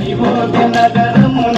నగరమున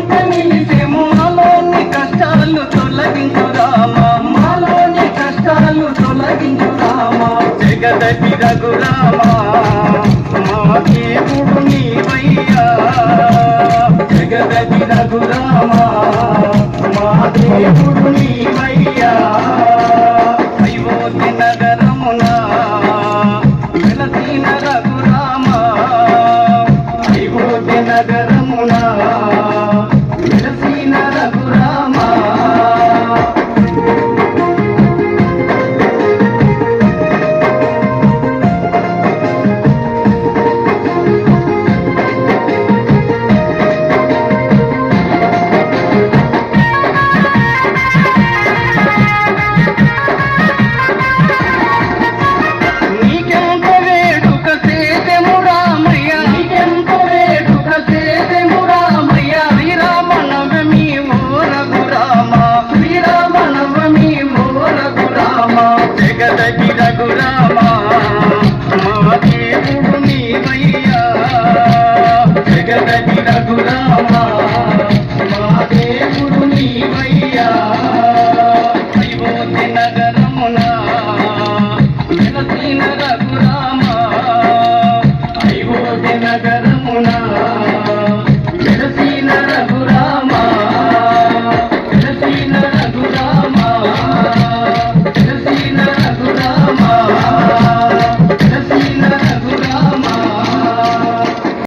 ఇంక కష్టాలు తొలగించు మాలోని కష్టాలు తొలగించు రామా. జగదటి మా దేవుడు నీవయ్యా. జగదటి రఘురామా మా దేవుడు నీవయ్యా. జగదగి రఘురామా మా దేవుడు నీవయ్యా. జగదగి రఘురామా.